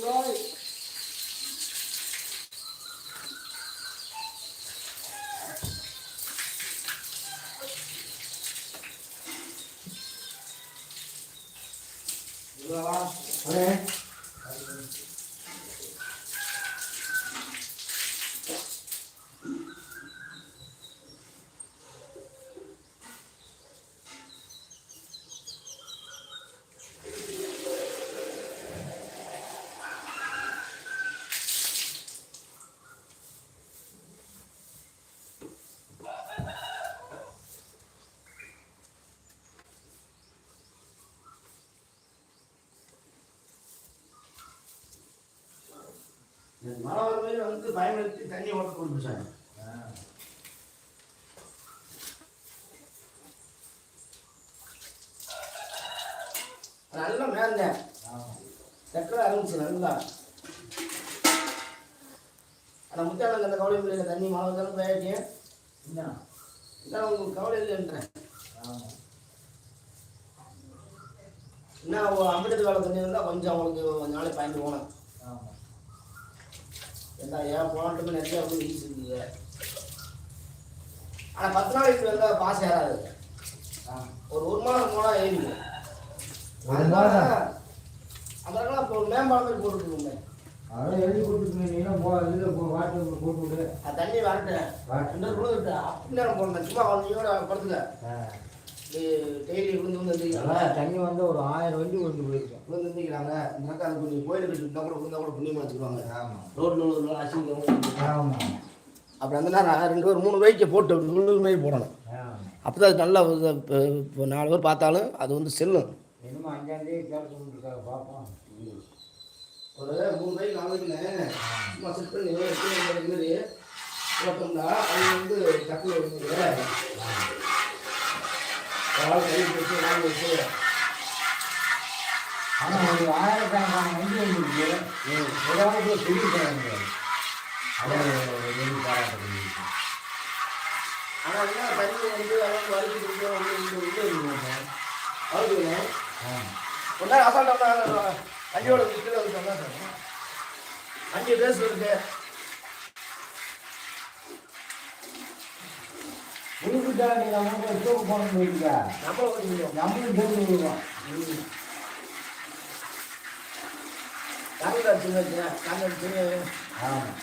rồi được rồi không? Ok. மழை வரும்போது வந்து பயன்படுத்தி தண்ணி ஓட்ட கொடுத்துச்சாங்க நல்லா மேந்தேன். சக்கரை ஆரம்பிச்சு நல்லா. ஆனால் முத்தாளங்க அந்த கவலை இல்லை தண்ணி மழை வந்தாலும் போயாச்சு. என்ன? என்ன உங்களுக்கு கவலை இல்லைன்றேன். என்ன அம்பேத்கர் கால தண்ணி இருந்தால் கொஞ்சம் அவங்களுக்கு கொஞ்ச நாளைக்கு பயந்து போனேன் என்ன ஏன் போனட்டுமே நிறைய வந்து ஈஸி இருக்குது ஆனால் பத்து நாளைக்கு வந்தால் பாஸ் ஏறாது ஒரு ஒரு மாதம் போனால் ஒரு மாதம்? அதெல்லாம் இப்போ மேம்பாலம் மாதிரி போட்டுருக்குங்க அதான் எழுதி கொடுத்துருக்கீங்க நீனும் போ இதில் போ வாட்ஸ்அப்பில் போட்டு விடு தண்ணி வரட்டேன். ரெண்டு விழுந்துட்டு அப்படி நேரம் போடணும். சும்மா குழந்தையோட படுத்துக்க. டெய்லி விழுந்து வந்து அதான் தண்ணி வந்து ஒரு ஆயிரம் வண்டி கொண்டு போயிருக்கோம். விழுந்து எந்திரிக்கிறாங்க. இந்த அது கொஞ்சம் கோயிலுக்கு இருந்தால் கூட விழுந்தா கூட புண்ணியமாக வச்சுக்குவாங்க ஆமாம் ரோட்டில் விழுந்து அசிங்கம் ஆமாம் அப்படி அந்த நேரம் ரெண்டு பேர் மூணு வைக்க போட்டு விழுந்து மாதிரி போடணும். அப்போ தான் அது நல்லா வந்து இப்போ நாலு பேர் பார்த்தாலும் அது வந்து செல்லும். இன்னும் அஞ்சாந்தேதி பார்ப்போம். ஒரு மூணு பைக் நாலு சும்மா செட் பண்ணி மாதிரி. போட்டோம்னா அது வந்து டக்குனு வந்து கை வச்சு நாலு வச்சு ஆனால் ஒரு ஆயிரக்கணக்கான வண்டி வந்துருக்கு ஏதாவது சொல்லி தர முடியாது அதை வெளியே ஆனால் என்ன தண்ணி வந்து அளவுக்கு வலிக்கு கொடுத்து வந்து இருக்குங்க வந்து சொன்னா சார் அஞ்சு ரேஸ் இருக்கு. உனக்குட்டா நீ நம்ம தூக்க போகணும் போயிருக்கா நம்மள ஒரு முடியும் நம்மளும் தூக்கி விடுவோம் காங்கிரஸ் சின்ன காங்கிரஸ் சின்ன ஆமாம்